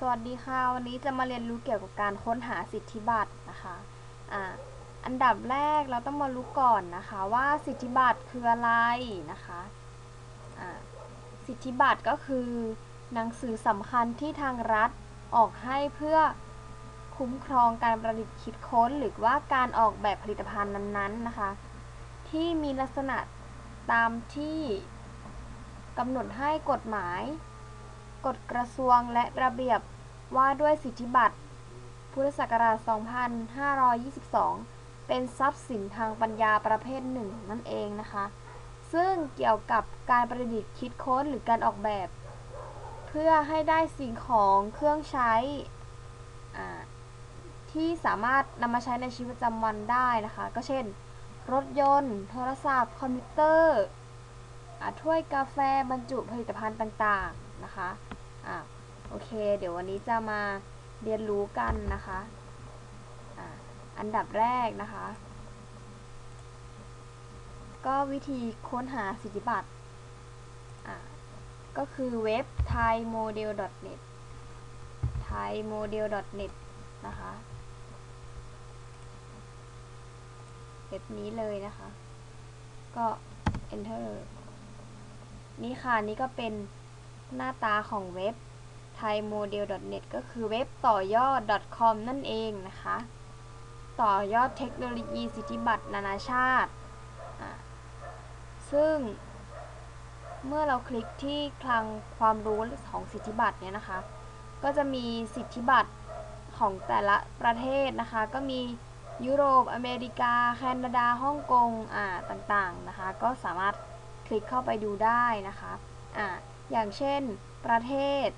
สวัสดีค่ะ วันนี้จะมาเรียนรู้เกี่ยวกับการค้นหาสิทธิบัตรนะคะอ่าอันดับแรกเราต้องมารู้ก่อนนะคะว่าสิทธิบัตรคืออะไรนะคะอ่าสิทธิบัตรก็คือหนังสือสำคัญที่ทางรัฐออกให้เพื่อคุ้มครองการประดิษฐ์คิดค้น หรือว่าการออกแบบผลิตภัณฑ์นั้นๆนะคะ ที่มีลักษณะตามที่กำหนดให้กฎหมาย กฎกระทรวงและระเบียบ ว่าด้วยสิทธิบัตร พุทธศักราช 2522 เป็นทรัพย์สินทางปัญญาประเภทหนึ่งนั่นเองนะคะ ซึ่งเกี่ยวกับการประดิษฐ์คิดค้นหรือการออกแบบ เพื่อให้ได้สิ่งของเครื่องใช้ที่สามารถนำมาใช้ในชีวิตประจำวันได้นะคะ ก็เช่น รถยนต์ โทรศัพท์ คอมพิวเตอร์อถ้วยกาแฟบรรจุผลิตภัณฑ์ต่างๆนะคะ โอเค เดี๋ยววันนี้จะมาเรียนรู้กันนะคะอ่าอันดับแรกนะคะ ก็วิธีค้นหาสิทธิบัตรก็คือเว็บ thaimodel.net thaimodel.net นะคะ เว็บนี้เลยนะคะ ก็ enter นี่ค่ะ นี่ก็เป็นหน้าตาของเว็บ thaimodel.net ก็คือเว็บต่อยอด .com นั่นเองนะคะ ต่อยอดเทคโนโลยีสิทธิบัตรนานาชาติ ซึ่งเมื่อเราคลิกที่คลังความรู้ของสิทธิบัตรเนี่ยนะคะ ก็จะมีสิทธิบัตรของแต่ละประเทศนะคะ ก็มียุโรป อเมริกา แคนาดา ฮ่องกง อ่า ต่างๆ นะคะ ก็สามารถคลิกเข้าไปดูได้นะคะ อ่า อย่างเช่น ประเทศ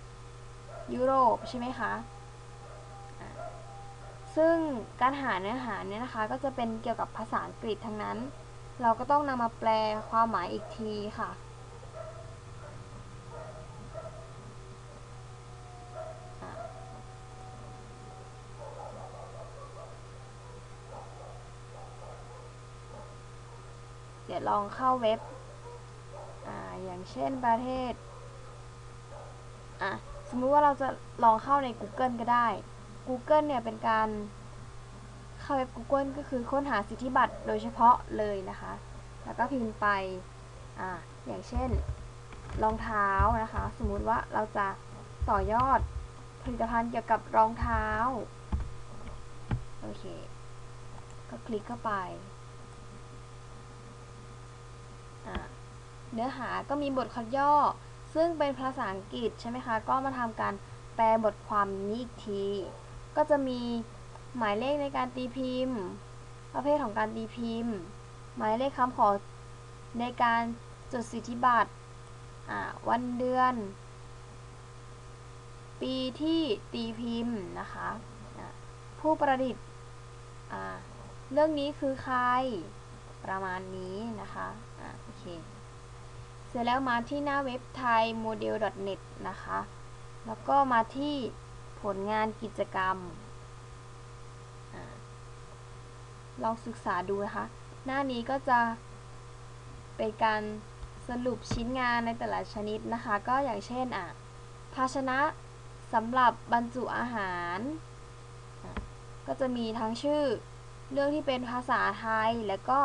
ยุโรปใช่ไหมคะซึ่งการหาเนื้อหาเนี่ยนะคะ ก็จะเป็นเกี่ยวกับภาษาอังกฤษทั้งนั้น เราก็ต้องนำมาแปลความหมายอีกทีค่ะเดี๋ยวลองเข้าเว็บออย่างเช่นประเทศ อะ สมมุติว่าเราจะลองเข้าใน Google ก็ได้ Google เนี่ยเป็นการเข้าเว็บ Google ก็คือค้นหาสิทธิบัตรโดยเฉพาะเลยนะคะ แล้วก็พิมพ์ไปอ่าอย่างเช่นรองเท้านะคะ สมมุติว่าเราจะต่อยอดผลิตภัณฑ์เกี่ยวกับรองเท้า โอเค ก็คลิกเข้าไป เนื้อหาก็มีบทคัดย่อ ซึ่งเป็นภาษาอังกฤษใช่ไหมคะ ก็มาทำการแปลบทความนี้อีกที ก็จะมีหมายเลขในการตีพิมพ์ ประเภทของการตีพิมพ์ หมายเลขคำขอในการจดสิทธิบัตรวันเดือน ปีที่ตีพิมพ์นะคะผู้ประดิษฐ์เรื่องนี้คือใครประมาณนี้นะคะะโอเค เสร็จแล้วมาที่หน้าเว็บไทย model.net นะคะ แล้วก็มาที่ผลงานกิจกรรมอลองศึกษาดูนะคะ หน้านี้ก็จะเป็นการสรุปชิ้นงานในแต่ละชนิดนะคะ ก็อย่างเช่นอะภาชนะสำหรับบรรจุอาหาร ก็จะมีทั้งชื่อ เรื่องที่เป็นภาษาไทย และก็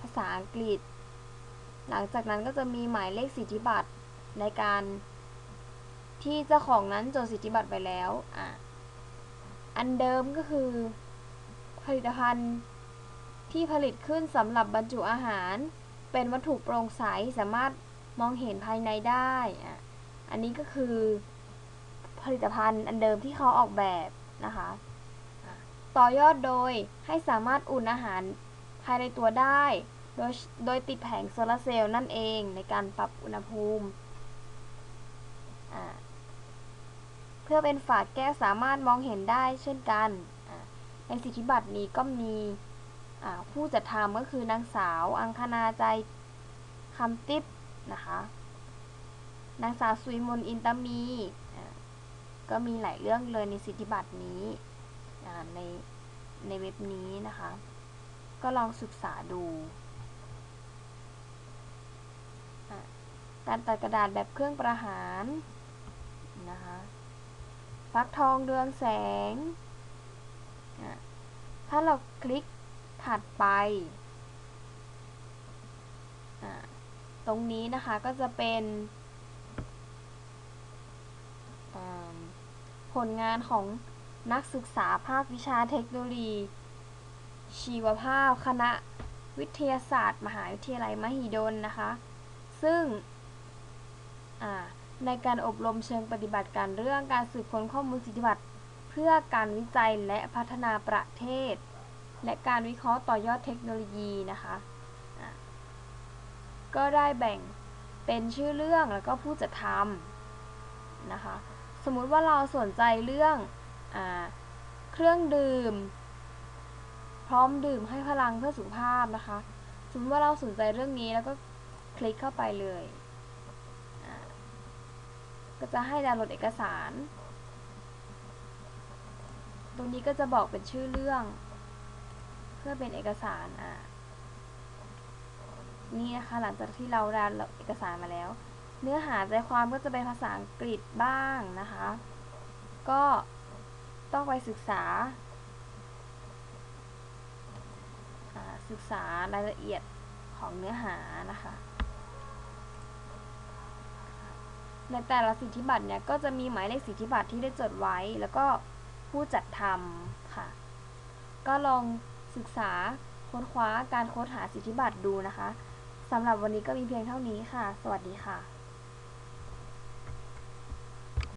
ภาษาอังกฤษ หลังจากนั้นก็จะมีหมายเลขสิทธิบัตรในการที่เจ้าของนั้นจดสิทธิบัตรไปแล้วอะอันเดิมก็คือ ผลิตภัณฑ์ที่ผลิตขึ้นสำหรับบรรจุอาหาร เป็นวัตถุโปร่งใสสามารถมองเห็นภายในได้อะอันนี้ก็คือ ผลิตภัณฑ์อันเดิมที่เขาออกแบบนะคะต่อยอดโดยให้สามารถอุ่นอาหารภายในตัวได้ โดยโดยติดแผงโซลาเซลล์นั่นเองในการปรับอุณหภูมิ เพื่อเป็นฝาแก้วสามารถมองเห็นได้เช่นกัน ในสิทธิบัตรนี้ก็มีผู้จัดทำก็คือนางสาว อังคณาใจคำติ๊บนะคะ นางสาวสุยมนอินตมี ก็มีหลายเรื่องเลยในสิทธิบัตรนี้ในในเว็บนี้นะคะ ก็ลองศึกษาดู การตัดกระดาษแบบเครื่องประหารนะคะฟักทองเรืองแสง ถ้าเราคลิกถัดไปตรงนี้นะคะก็จะเป็นผลงานของนักศึกษาภาควิชาเทคโนโลยี ชีวภาพคณะวิทยาศาสตร์ มหาวิทยาลัยมหิดลนะคะ ซึ่ง ในการอบรมเชิงปฏิบัติการเรื่องการสืบค้นข้อมูลสิทธิบัตรเพื่อการวิจัยและพัฒนาประเทศ และการวิเคราะห์ต่อยอดเทคโนโลยีนะคะะก็ได้แบ่งเป็นชื่อเรื่องแล้วก็ผู้จัดทำนะคะสมมุติว่าเราสนใจเรื่องอเครื่องดื่ม พร้อมดื่มให้พลังเพื่อสุขภาพนะคะ สมมติว่าเราสนใจเรื่องนี้แล้วก็คลิกเข้าไปเลย ก็จะให้ดาวน์โหลดเอกสาร ตรงนี้ก็จะบอกเป็นชื่อเรื่อง เพื่อเป็นเอกสารอ่านี่นะคะหลังจากที่เราดาวน์โหลดเอกสารมาแล้ว เนื้อหาใจความก็จะเป็นภาษาอังกฤษบ้างนะคะ ก็ต้องไปศึกษาศึกษารายละเอียดของเนื้อหานะคะ ในแต่ละสิทธิบัตรเนี่ยก็จะมีหมายเลขสิทธิบัตรที่ได้จดไว้ แล้วก็ผู้จัดทำค่ะ ก็ลองศึกษาค้นคว้าการค้นหาสิทธิบัตรดูนะคะสำหรับวันนี้ก็มีเพียงเท่านี้ค่ะ สวัสดีค่ะ